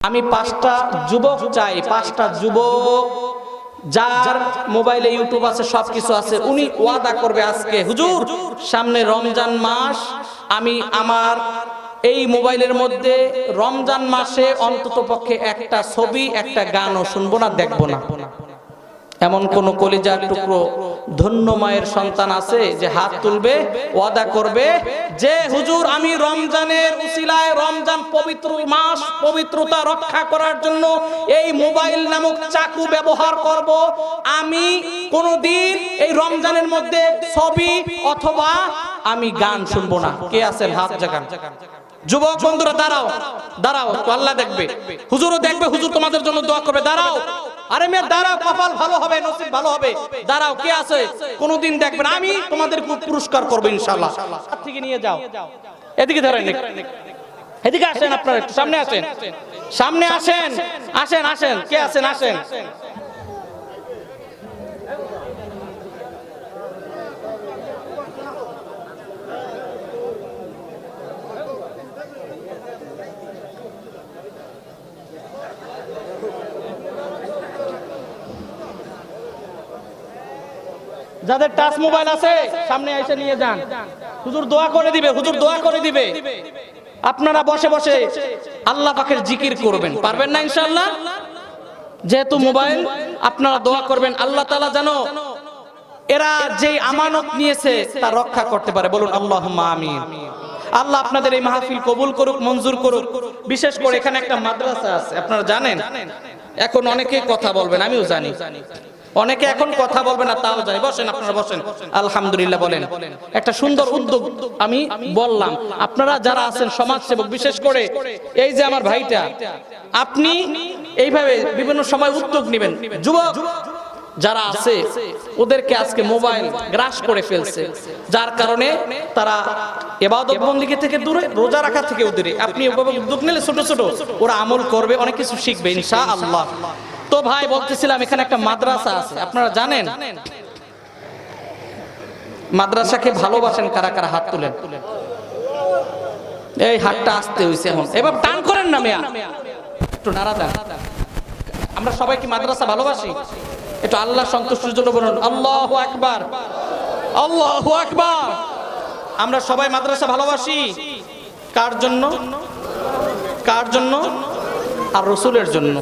আমি পাঁচটা যুবক চাই, পাঁচটা যুবক যার মোবাইলে ইউটিউব আছে, সবকিছু আছে, উনি ওয়াদা করবে আজকে, হুজুর, সামনে রমজান মাস, আমি আমার এই মোবাইলের মধ্যে রমজান মাসে অন্তত পক্ষে একটা ছবি, একটা গানও শুনব না, দেখব না। এমন কোন কলিজার টুকরো ধন্য মায়ের সন্তান আছে যে হাত তুলবে, ওয়াদা করবে যে হুজুর আমি রমজানের উসিলায় রমজান পবিত্র মাস পবিত্রতা রক্ষা করার জন্য এই মোবাইল নামক চাকু ব্যবহার করব। আমি কোনদিন এই রমজানের মধ্যে ছবি অথবা আমি গান শুনব না। কে আছেন হাত জাগান। যুবক বন্ধুরা, দাঁড়াও দাঁড়াও আল্লাহ দেখবে। হুজুরও দেখবে, হুজুর তোমাদের জন্য দোয়া করবে। দাঁড়াও। আরে মেয়ে দাঁড়াও কপাল ভালো হবে নসিব ভালো হবে। দাঁড়াও কে আছে? কোনদিন দেখবেন আমি তোমাদের পুরস্কার করব ইনশাল্লাহ থেকে নিয়ে যাও। এদিকে ধরেন এদিকে আসেন আপনারা একটু সামনে আসেন। সামনে আসেন আসেন আসেন। কে আছেন? আসেন। যাদের টাচ মোবাইল আছে, সামনে এসে নিয়ে যান। হুজুর দোয়া করে দিবে, হুজুর দোয়া করে দিবে। আপনারা বসে বসে আল্লাহ পাকের জিকির করবেন। পারবেন না ইনশাআল্লাহ? যেহেতু মোবাইল, আপনারা দোয়া করবেন, আল্লাহ তাআলা জানো এরা যে আমানত নিয়েছে, তা রক্ষা করতে পারে। বলুন আল্লাহ আমিন। আল্লাহ আপনাদের এই মাহফিল কবুল করুক, মঞ্জুর করুক। বিশেষ করে এখানে একটা মাদ্রাসা আছে, আপনারা জানেন? এখন অনেকে কথা বলবেন, আমিও জানি। অনেকে এখন কথা বলবে না, তাও জানি বসেন আপনারা, বসেন। আলহামদুলিল্লাহ বলেন। একটা সুন্দর উদ্যোগ আমি বললাম। আপনারা যারা আছেন, সমাজসেবক, বিশেষ করে এই যে আমার ভাইটা, আপনি এইভাবে বিভিন্ন সময় উদ্যোগ নেবেন। যুবক, যারা আছে, ওদেরকে আজকে মোবাইল গ্রাস করে ফেলছে। যার কারণে তারা এবাদত বন্দিকে থেকে দূরে, রোজা রাখা থেকে দূরে। আপনি উদ্যোগ নিলে ছোট ছোট ওরা আমল করবে, অনেক কিছু শিখবে ইনশা আল্লাহ তো ভাই বলতেছিলাম, এখানে একটা মাদ্রাসা আছে। আপনারা জানেন? মাদ্রাসাকে ভালোবাসেন কারা কারা? হাত তুলেন। এই হাতটা আসতে হইছে এখন। এবার টান করেন না মেয়া। একটু নাড়া আমরা সবাই কি মাদ্রাসা ভালোবাসি? একটু আল্লাহ সন্তুষ্টির জন্য বলুন, আল্লাহ আকবার আল্লাহ আকবার। আমরা সবাই মাদ্রাসা ভালোবাসি। কার জন্য? কার জন্য? আর রসুলের জন্য।